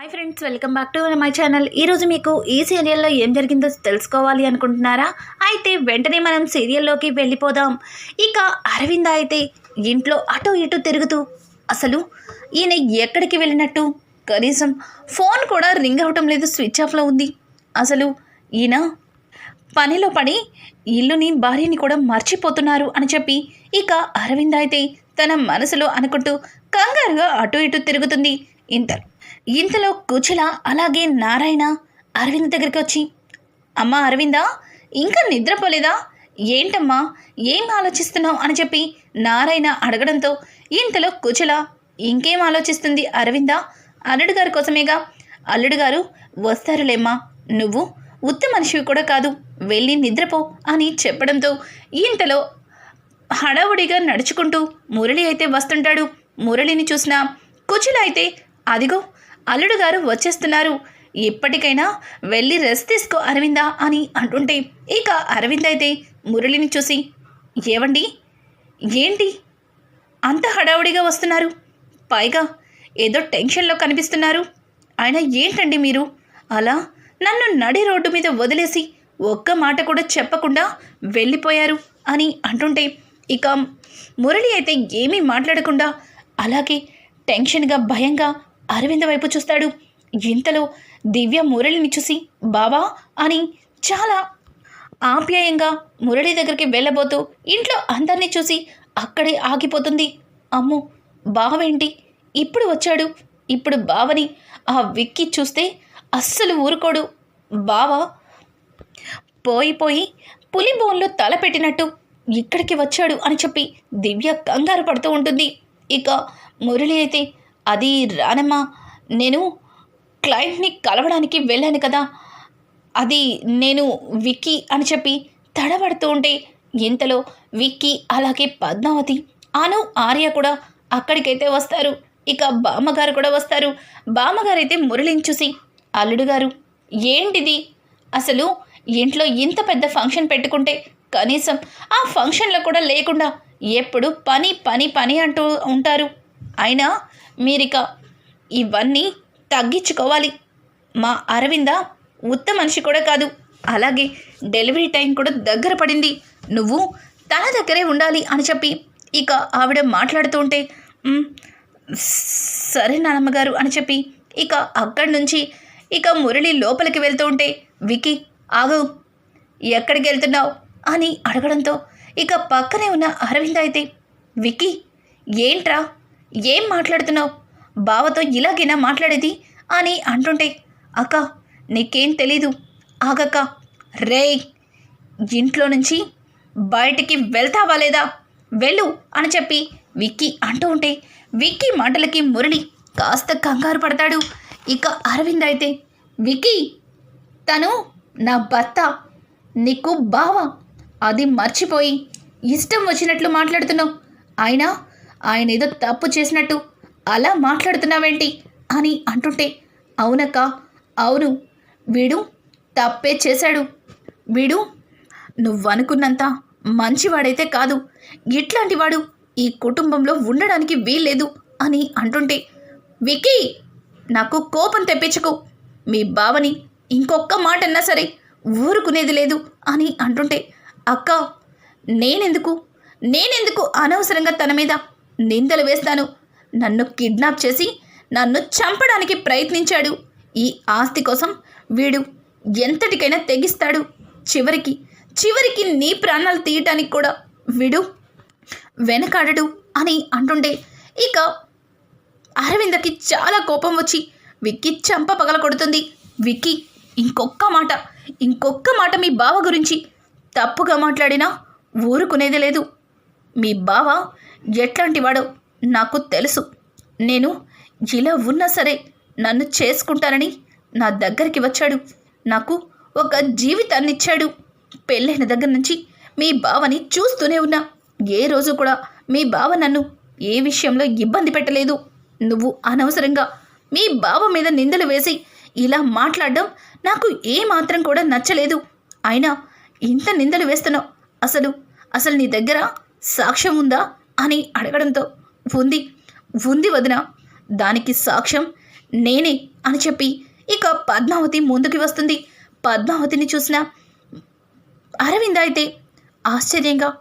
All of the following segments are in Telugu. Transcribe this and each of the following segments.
Hi friends welcome back to my channel ఈరోజు మీకు ఈ సీరియల్లో ఏం జరిగిందో తెలుసుకోవాలి అనుకుంటున్నారా? అయితే వెంటనే మనం సీరియల్లోకి వెళ్ళిపోదాం. ఇక అరవింద్ అయితే ఇంట్లో అటు ఇటు తిరుగుతూ అసలు ఈయన ఎక్కడికి వెళ్ళినట్టు? కనీసం ఫోన్ కూడా రింగ్ అవటం లేదు స్విచ్ ఆఫ్లో ఉంది. అసలు ఈయన పనిలో పడి ఇల్లుని భార్యని కూడా మర్చిపోతున్నారు అని చెప్పి ఇక అరవింద్ అయితే తన మనసులో అనుకుంటూ కంగారుగా అటు ఇటు తిరుగుతుంది. ఇంత ఇంతలో కుచల అలాగే నారాయణ అరవింద్ దగ్గరికి వచ్చి అమ్మా అరవిందా ఇంకా నిద్రపోలేదా? ఏంటమ్మా ఏం ఆలోచిస్తున్నావు? అని చెప్పి నారాయణ అడగడంతో ఇంతలో కుచల ఇంకేం ఆలోచిస్తుంది అరవిందా? అల్లుడు గారి కోసమేగా? అల్లుడు గారు వస్తారులేమ్మా నువ్వు ఉత్త మనిషివి కూడా కాదు వెళ్ళి నిద్రపో అని చెప్పడంతో ఇంతలో హడావుడిగా నడుచుకుంటూ మురళి అయితే వస్తుంటాడు. మురళిని చూసిన కుచుల అయితే అదిగో అల్లుడు గారు వచ్చేస్తున్నారు. ఇప్పటికైనా వెళ్ళి రెస్ట్ తీసుకో అరవిందా అని అంటుంటే ఇక అరవింద్ అయితే మురళిని చూసి ఏవండి? ఏంటి? అంత హడావుడిగా వస్తున్నారు. పైగా ఏదో టెన్షన్లో కనిపిస్తున్నారు. ఆయన ఏంటండి మీరు? అలా నన్ను నడి రోడ్డు మీద వదిలేసి ఒక్క మాట కూడా చెప్పకుండా వెళ్ళిపోయారు అని అంటుంటే ఇక మురళి అయితే ఏమీ మాట్లాడకుండా అలాగే టెన్షన్గా భయంగా అరవింద వైపు చూస్తాడు. ఇంతలో దివ్య మురళిని చూసి బావా అని చాలా ఆప్యాయంగా మురళి దగ్గరికి వెళ్ళబోతూ ఇంట్లో అందరినీ చూసి అక్కడే ఆగిపోతుంది. అమ్ము బావేంటి ఇప్పుడు వచ్చాడు. ఇప్పుడు బావని ఆ విక్కి చూస్తే అస్సలు ఊరుకోడు. బావ పోయి పోయి పులి బోన్లో తల పెట్టినట్టు ఇక్కడికి వచ్చాడు అని చెప్పి దివ్య కంగారు పడుతూ ఉంటుంది. ఇక మురళి అయితే అది రానమ్మా. నేను క్లయింట్ని కలవడానికి వెళ్ళాను కదా. అది నేను విక్కీ అని చెప్పి తడబడుతూ ఉంటే ఇంతలో విక్కీ అలాగే పద్మావతి అను ఆర్య కూడా అక్కడికైతే వస్తారు. ఇక బామ్మగారు కూడా వస్తారు. బామ్మగారు అయితే మురళిని చూసి అల్లుడు గారు ఏంటిది? అసలు ఇంట్లో ఇంత పెద్ద ఫంక్షన్ పెట్టుకుంటే కనీసం ఆ ఫంక్షన్లో కూడా లేకుండా ఎప్పుడు పని పని పని అంటూ ఉంటారు. అయినా మీరిక ఇవన్నీ తగ్గించుకోవాలి. మా అరవింద ఉత్త మనిషి కూడా కాదు. అలాగే డెలివరీ టైం కూడా దగ్గర పడింది. నువ్వు తన దగ్గరే ఉండాలి అని చెప్పి ఇక ఆవిడ మాట్లాడుతూ ఉంటే సరే నానమ్మగారు అని చెప్పి ఇక అక్కడి నుంచి ఇక మురళి లోపలికి వెళ్తూ ఉంటే వికి ఆగు. ఎక్కడికి వెళ్తున్నావు? అని అడగడంతో ఇక పక్కనే ఉన్న అరవింద్ అయితే వికీ ఏంట్రా? ఏం మాట్లాడుతున్నావు? బావతో ఇలాగైనా మాట్లాడేది? అని అంటుంటే అక్క నీకేం తెలీదు. ఆగక్క. రేయ్ ఇంట్లో నుంచి బయటికి వెళ్తావా లేదా? వెళ్ళు అని చెప్పి విక్కీ అంటూ ఉంటే విక్కీ మాటలకి మురళి కాస్త కంగారు పడతాడు. ఇక అరవింద్ అయితే విక్కీ తను నా భర్త నీకు బావ. అది మర్చిపోయి ఇష్టం వచ్చినట్లు మాట్లాడుతున్నావు. అయినా ఆయన ఏదో తప్పు చేసినట్టు అలా మాట్లాడుతున్నావేంటి అని అంటుంటే అవునక్క అవును. వీడు తప్పే చేశాడు. వీడు నువ్వనుకున్నంత మంచివాడైతే కాదు. ఇట్లాంటి వాడు ఈ కుటుంబంలో ఉండడానికి వీల్లేదు అని అంటుంటే వికీ నాకు కోపం తెప్పించకు. మీ బావని ఇంకొక్క మాట అన్నా సరే ఊరుకునేది లేదు అని అంటుంటే అక్క నేనెందుకు? నేనెందుకు అనవసరంగా తన మీద నిందలు వేస్తాను. నన్ను కిడ్నాప్ చేసి నన్ను చంపడానికి ప్రయత్నించాడు. ఈ ఆస్తి కోసం వీడు ఎంతటికైనా తెగిస్తాడు. చివరికి చివరికి నీ ప్రాణాలు తీయటానికి కూడా వీడు వెనకాడడు అని అంటుండే ఇక అరవిందకి చాలా కోపం వచ్చి విక్కీ చంప పగల కొడుతుంది. విక్కీ ఇంకొక్క మాట ఇంకొక్క మాట మీ బావ గురించి తప్పుగా మాట్లాడినా ఊరుకునేది లేదు. మీ బావ ఎట్లాంటి వాడో నాకు తెలుసు. నేను ఇలా ఉన్నా సరే నన్ను చేసుకుంటానని నా దగ్గరికి వచ్చాడు. నాకు ఒక జీవితాన్ని ఇచ్చాడు పెళ్ళైన దగ్గర నుంచి మీ బావని చూస్తూనే ఉన్నా. ఏ రోజు కూడా మీ బావ నన్ను ఏ విషయంలో ఇబ్బంది పెట్టలేదు. నువ్వు అనవసరంగా మీ బావ మీద నిందలు వేసి ఇలా మాట్లాడడం నాకు ఏమాత్రం కూడా నచ్చలేదు. అయినా ఇంత నిందలు వేస్తున్నావు. అసలు అసలు నీ దగ్గర సాక్ష్యం ఉందా అని అడగడంతో ఉంది. ఉంది వదిన. దానికి సాక్ష్యం నేనే అని చెప్పి ఇక పద్మావతి ముందుకి వస్తుంది. పద్మావతిని చూసిన అరవింద్ అయితే ఆశ్చర్యంగా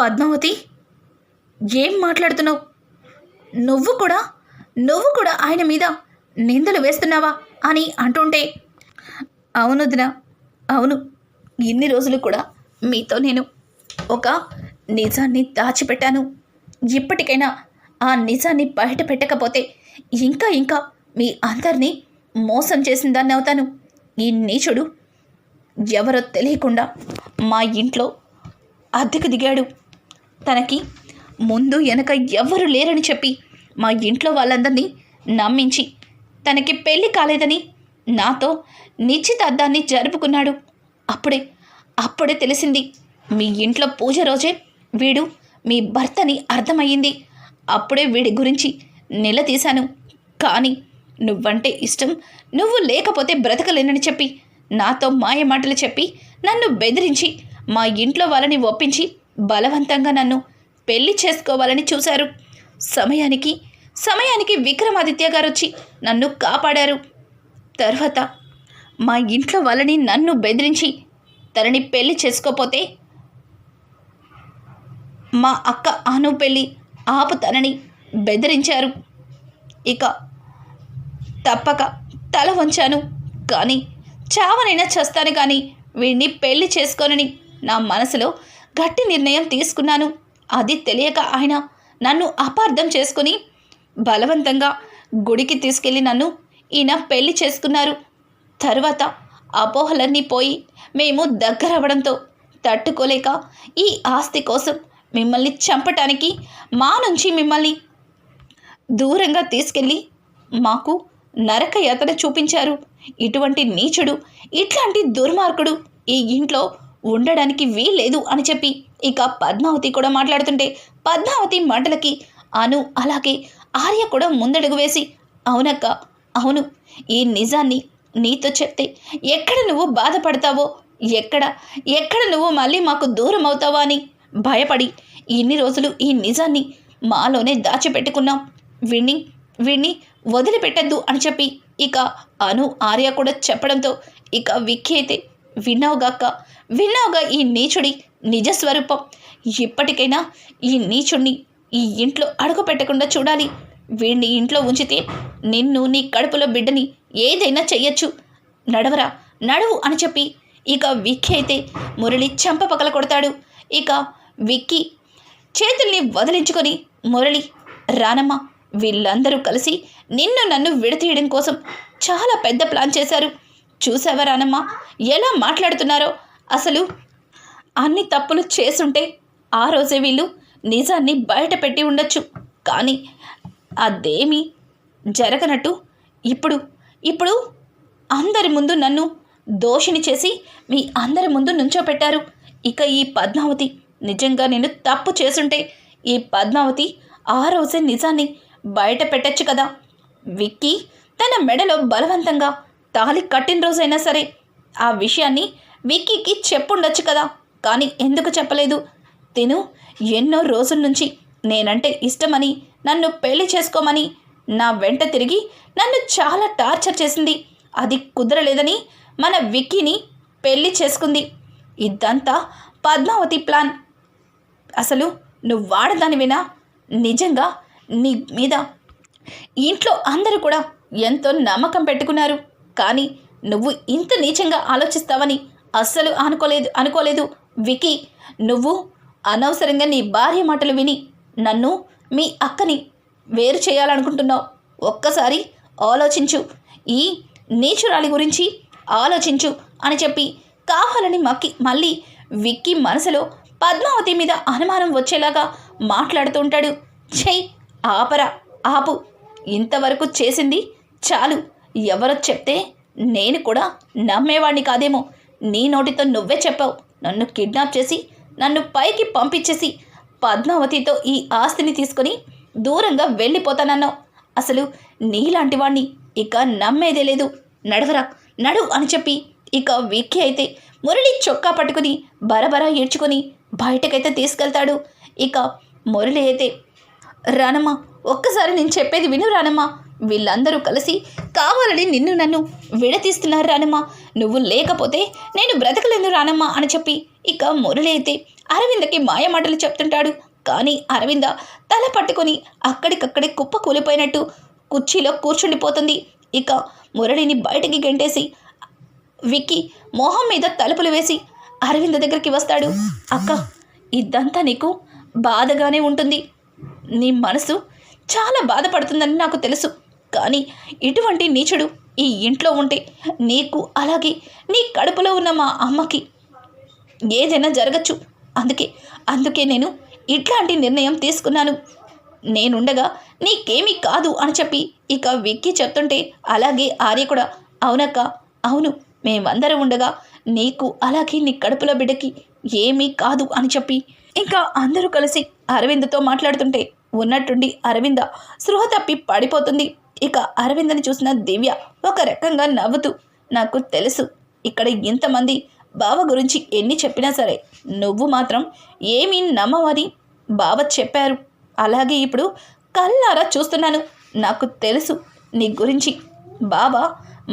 పద్మావతి ఏం మాట్లాడుతున్నావు? నువ్వు కూడా నువ్వు కూడా ఆయన మీద నిందలు వేస్తున్నావా? అని అంటుంటే అవును దిన అవును. ఇన్ని రోజులు కూడా మీతో నేను ఒక నిజాన్ని దాచిపెట్టాను. ఇప్పటికైనా ఆ నిజాన్ని బయట పెట్టకపోతే ఇంకా ఇంకా మీ అందరినీ మోసం చేసిన దాన్ని అవుతాను. ఈ నీచుడు ఎవరో తెలియకుండా మా ఇంట్లో అద్దెకు దిగాడు. తనకి ముందు వెనక ఎవ్వరు లేరని చెప్పి మా ఇంట్లో వాళ్ళందరినీ నమ్మించి తనకి పెళ్ళి కాలేదని నాతో నిశ్చితార్థాన్ని జరుపుకున్నాడు. అప్పుడే అప్పుడే తెలిసింది మీ ఇంట్లో పూజ రోజే వీడు మీ భర్తని అర్థమయ్యింది. అప్పుడే వీడి గురించి నిలదీశాను. కానీ నువ్వంటే ఇష్టం. నువ్వు లేకపోతే బ్రతకలేనని చెప్పి నాతో మాయ మాటలు చెప్పి నన్ను బెదిరించి మా ఇంట్లో వాళ్ళని ఒప్పించి బలవంతంగా నన్ను పెళ్ళి చేసుకోవాలని చూశారు. సమయానికి సమయానికి విక్రమాదిత్య గారు వచ్చి నన్ను కాపాడారు. తర్వాత మా ఇంట్లో వాళ్ళని నన్ను బెదిరించి తనని పెళ్ళి చేసుకోపోతే మా అక్క అను పెళ్ళి ఆపుతానని బెదిరించారు. ఇక తప్పక తల వంచాను కానీ చావనైనా చేస్తాను కానీ వీడిని పెళ్ళి చేసుకోనని నా మనసులో గట్టి నిర్ణయం తీసుకున్నాను. అది తెలియక ఆయన నన్ను అపార్థం చేసుకుని బలవంతంగా గుడికి తీసుకెళ్ళి నన్ను ఈయన పెళ్ళి చేసుకున్నారు. తర్వాత అపోహలన్నీ పోయి మేము దగ్గరవ్వడంతో తట్టుకోలేక ఈ ఆస్తి కోసం మిమ్మల్ని చంపటానికి మా నుంచి మిమ్మల్ని దూరంగా తీసుకెళ్ళి మాకు నరక యాతన చూపించారు. ఇటువంటి నీచుడు ఇట్లాంటి దుర్మార్గుడు ఈ ఇంట్లో ఉండడానికి వీల్లేదు అని చెప్పి ఇక పద్మావతి కూడా మాట్లాడుతుంటే పద్మావతి మాటలకి అను అలాగే ఆర్య కూడా ముందడుగు వేసి అవునక్క అవును ఈ నిజాన్ని నీతో చెప్తే ఎక్కడ నువ్వు బాధపడతావో ఎక్కడ ఎక్కడ నువ్వు మళ్ళీ మాకు దూరం అవుతావో అని భయపడి ఇన్ని రోజులు ఈ నిజాన్ని మాలోనే దాచిపెట్టుకున్నాం. విన్ని వీణ్ణి వదిలిపెట్టద్దు అని చెప్పి ఇక అను ఆర్య కూడా చెప్పడంతో ఇక విక్కీ అయితే విన్నావుగాక విన్నావుగా ఈ నీచుడి నిజస్వరూపం ఇప్పటికైనా ఈ నీచుడిని ఈ ఇంట్లో అడుగు పెట్టకుండా చూడాలి. వీడిని ఇంట్లో ఉంచితే నిన్ను నీ కడుపులో బిడ్డని ఏదైనా చెయ్యొచ్చు. నడవరా నడువు అని చెప్పి ఇక విక్కీ అయితే మురళి చెంప పగల కొడతాడు ఇక విక్కీ చేతుల్ని వదిలించుకొని మురళి రానమ్మ వీళ్ళందరూ కలిసి నిన్ను నన్ను విడతీయడం కోసం చాలా పెద్ద ప్లాన్ చేశారు. చూసావా రానమ్మ? ఎలా మాట్లాడుతున్నారో? అసలు అన్ని తప్పులు చేసుంటే ఆ రోజే వీళ్ళు నిజాన్ని బయట పెట్టి ఉండొచ్చు. కానీ అదేమీ జరగనట్టు ఇప్పుడు ఇప్పుడు అందరి ముందు నన్ను దోషిని చేసి మీ అందరి ముందు నుంచోపెట్టారు. ఇక ఈ పద్మావతి నిజంగా నేను తప్పు చేసుంటే ఈ పద్మావతి ఆ రోజే నిజాన్ని బయట పెట్టచ్చు కదా. విక్కీ తన మెడలో బలవంతంగా తాళి కట్టిన రోజైనా సరే ఆ విషయాన్ని విక్కీకి చెప్పుండొచ్చు కదా. కానీ ఎందుకు చెప్పలేదు? తిను ఎన్నో రోజుల నుంచి నేనంటే ఇష్టమని నన్ను పెళ్ళి చేసుకోమని నా వెంట తిరిగి నన్ను చాలా టార్చర్ చేసింది. అది కుదరలేదని మన విక్కీని పెళ్ళి చేసుకుంది. ఇదంతా పద్మావతి ప్లాన్. అసలు నువ్వు వాడదానివినా నిజంగా నీ మీద ఇంట్లో అందరూ కూడా ఎంతో నమ్మకం పెట్టుకున్నారు. కానీ నువ్వు ఇంత నీచంగా ఆలోచిస్తావని అస్సలు అనుకోలేదు అనుకోలేదు. వికీ నువ్వు అనవసరంగా నీ భార్య మాటలు విని నన్ను మీ అక్కని వేరు చేయాలనుకుంటున్నావు. ఒక్కసారి ఆలోచించు. ఈ నీచురాలి గురించి ఆలోచించు అని చెప్పి కావాలని మక్కి మళ్ళీ విక్కీ మనసులో పద్మావతి మీద అనుమానం వచ్చేలాగా మాట్లాడుతూ ఉంటాడు చెయ్యి ఆపరా ఆపు. ఇంతవరకు చేసింది చాలు. ఎవరో చెప్తే నేను కూడా నమ్మేవాడిని కాదేమో. నీ నోటితో నువ్వే చెప్పావు. నన్ను కిడ్నాప్ చేసి నన్ను పైకి పంపించేసి పద్మావతితో ఈ ఆస్తిని తీసుకొని దూరంగా వెళ్ళిపోతానన్నావు. అసలు నీలాంటి వాణ్ణి ఇక నమ్మేదే లేదు. నడవరా నడు అని చెప్పి ఇక విక్కీ అయితే మురళి చొక్కా పట్టుకుని బరబరా ఈడ్చుకొని బయటకైతే తీసుకెళ్తాడు. ఇక మురళి అయితే రానమ్మ ఒక్కసారి నేను చెప్పేది విను రానమ్మ. వీళ్ళందరూ కలిసి కావాలని నిన్ను నన్ను విడతీస్తున్నారు రానమ్మా. నువ్వు లేకపోతే నేను బ్రతకలేను రానమ్మా అని చెప్పి ఇక మురళి అయితే అరవిందకి మాయమాటలు చెప్తుంటాడు. కానీ అరవింద తల పట్టుకొని అక్కడికక్కడే కుప్ప కూలిపోయినట్టు కుర్చీలో కూర్చుండిపోతుంది. ఇక మురళిని బయటికి గెంటేసి విక్కి మొహం మీద తలుపులు వేసి అరవింద దగ్గరికి వస్తాడు. అక్క ఇదంతా నీకు బాధగానే ఉంటుంది. నీ మనసు చాలా బాధపడుతుందని నాకు తెలుసు. కానీ ఇటువంటి నీచుడు ఈ ఇంట్లో ఉంటే నీకు అలాగే నీ కడుపులో ఉన్న మా అమ్మకి ఏదైనా జరగచ్చు. అందుకే అందుకే నేను ఇట్లాంటి నిర్ణయం తీసుకున్నాను. నేనుండగా నీకేమీ కాదు అని చెప్పి ఇక విక్కీ చెప్తుంటే అలాగే ఆర్య కూడా అవునక్క అవును. మేమందరం ఉండగా నీకు అలాగే నీ కడుపులో బిడ్డకి ఏమీ కాదు అని చెప్పి ఇంకా అందరూ కలిసి అరవింద్తో మాట్లాడుతుంటే ఉన్నట్టుండి అరవింద స్పృహ తప్పి పడిపోతుంది. ఇక అరవిందని చూసిన దివ్య ఒక రకంగా నవ్వుతూ నాకు తెలుసు ఇక్కడ ఇంతమంది బావ గురించి ఎన్ని చెప్పినా సరే నువ్వు మాత్రం ఏమీ నమ్మవని బావ చెప్పారు. అలాగే ఇప్పుడు కళ్ళారా చూస్తున్నాను. నాకు తెలుసు నీ గురించి. బావ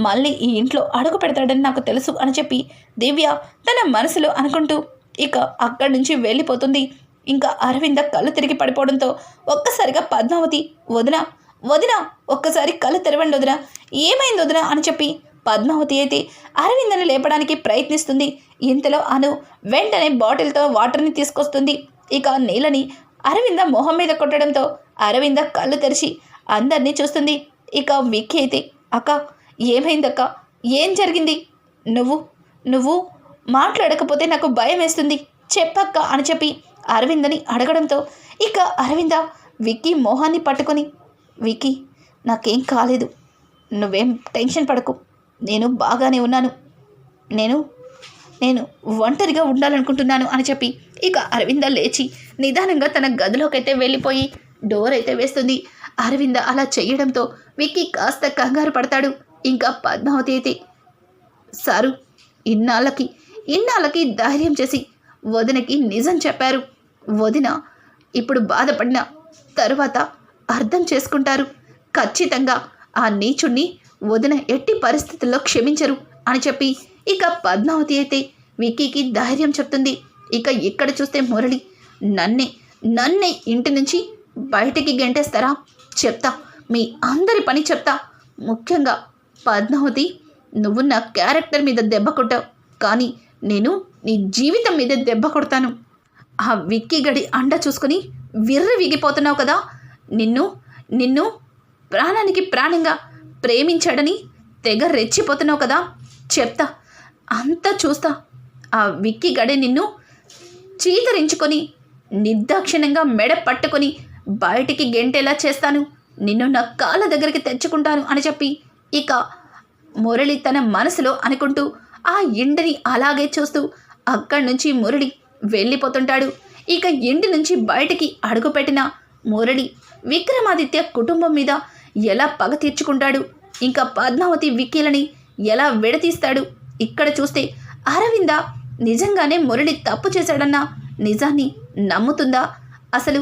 మళ్ళీ ఈ ఇంట్లో అడుగు పెడతాడని నాకు తెలుసు అని చెప్పి దివ్య తన మనసులో అనుకుంటూ ఇక అక్కడి నుంచి వెళ్ళిపోతుంది. ఇంకా అరవింద కళ్ళు తిరిగి పడిపోవడంతో ఒక్కసారిగా పద్మావతి వదిన వదిన ఒక్కసారి కళ్ళు తెరవండి వదిన ఏమైంది వదిన అని చెప్పి పద్మావతి అయితే అరవిందని లేపడానికి ప్రయత్నిస్తుంది. ఇంతలో అను వెంటనే బాటిల్తో వాటర్ని తీసుకొస్తుంది. ఇక నీళ్ళని అరవింద మొహం మీద కొట్టడంతో అరవింద కళ్ళు తెరిచి అందరినీ చూస్తుంది. ఇక విక్కీ అయితే అక్క ఏమైందక్క? ఏం జరిగింది? నువ్వు నువ్వు మాట్లాడకపోతే నాకు భయం వేస్తుంది. చెప్పక్క అని చెప్పి అరవిందని అడగడంతో ఇక అరవింద విక్కీ మోహాన్ని పట్టుకొని విక్కీ నాకేం కాలేదు. నువ్వేం టెన్షన్ పడకు. నేను బాగానే ఉన్నాను. నేను నేను ఒంటరిగా ఉండాలనుకుంటున్నాను అని చెప్పి ఇక అరవింద లేచి నిదానంగా తన గదిలోకైతే వెళ్ళిపోయి డోర్ అయితే వేస్తుంది. అరవింద అలా చేయడంతో విక్కీ కాస్త కంగారు పడతాడు. ఇంకా పద్మావతి అయితే సారు ఇన్నాళ్ళకి ఇన్నాళ్ళకి ధైర్యం చేసి వదినకి నిజం చెప్పారు. వదిన ఇప్పుడు బాధపడిన తరువాత అర్థం చేసుకుంటారు. ఖచ్చితంగా ఆ నీచుణ్ణి వదిన ఎట్టి పరిస్థితుల్లో క్షమించరు అని చెప్పి ఇక పద్మావతి అయితే విక్కీకి ధైర్యం చెప్తుంది. ఇక ఇక్కడ చూస్తే మురళి నన్నే నన్నే ఇంటి నుంచి బయటికి గెంటేస్తారా? చెప్తా. మీ అందరి పని చెప్తా. ముఖ్యంగా పద్మావతి నువ్వు నా క్యారెక్టర్ మీద దెబ్బ కొట్టావు. కానీ నేను నీ జీవితం మీద దెబ్బ కొడతాను. ఆ విక్కీ గడి అండ చూసుకొని విర్రి విగిపోతున్నావు కదా. నిన్ను నిన్ను ప్రాణానికి ప్రాణంగా ప్రేమించాడని తెగ రెచ్చిపోతున్నావు కదా. చెప్తా అంతా చూస్తా. ఆ విక్కీ గడి నిన్ను చీతరించుకొని నిర్దాక్షిణ్యంగా మెడ పట్టుకొని బయటికి గెంటేలా చేస్తాను. నిన్ను నా కాళ్ళ దగ్గరికి తెచ్చుకుంటాను అని చెప్పి ఇక మురళి తన మనసులో అనుకుంటూ ఆ ఇంటిని అలాగే చూస్తూ అక్కడి నుంచి మురళి వెళ్ళిపోతుంటాడు. ఇక ఇంటి నుంచి బయటికి అడుగుపెట్టిన మురళి విక్రమాదిత్య కుటుంబం మీద ఎలా పగ తీర్చుకుంటాడు? ఇంకా పద్మావతి విక్కీలని ఎలా విడతీస్తాడు ఇక్కడ చూస్తే అరవింద నిజంగానే మురళి తప్పు చేశాడన్న నిజాన్ని నమ్ముతుందా? అసలు